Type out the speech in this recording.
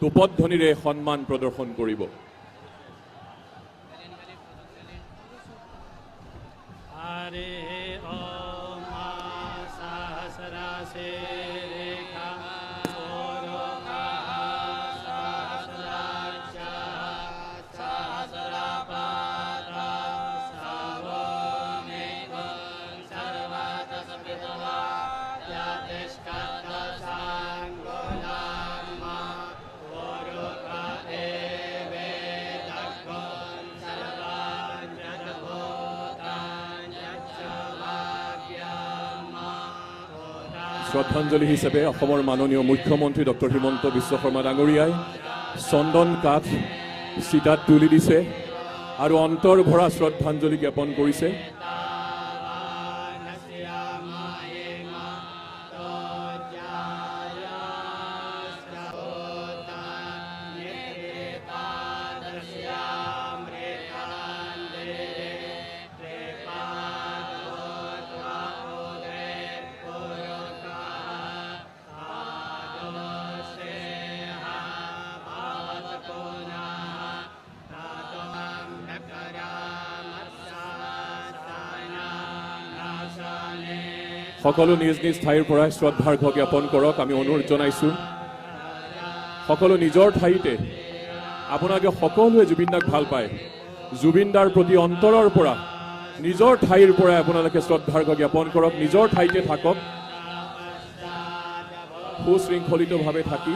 টোপধ্বনিৰে সন্মান প্ৰদৰ্শন কৰিব। শ্ৰদ্ধাঞ্জলি হিচাপে অসমৰ মাননীয় মুখ্যমন্ত্ৰী ডক্টৰ হিমন্ত বিশ্ব শৰ্মা ডাঙৰীয়াই চন্দন কাঠ চিতাত তুলি দিছে আৰু অন্তৰ ভৰা শ্ৰদ্ধাঞ্জলি জ্ঞাপন কৰিছে। সকলো নিজ নিজ ঠাইৰ পৰাই শ্ৰদ্ধাৰ্ঘ জ্ঞাপন কৰক, আমি অনুৰোধ জনাইছোঁ। সকলো নিজৰ ঠাইতে আপোনালোকে সকলোৱে জুবিন দাক ভালো পায়। জুবিন দাৰ প্ৰতি অন্তৰৰ পৰা, নিজৰ ঠাইৰ পৰাই আপোনালোকে শ্ৰদ্ধাৰ্ঘ জ্ঞাপন কৰক, নিজৰ ঠাইতে থাকক। সুশৃংখলিতভাৱে থাকি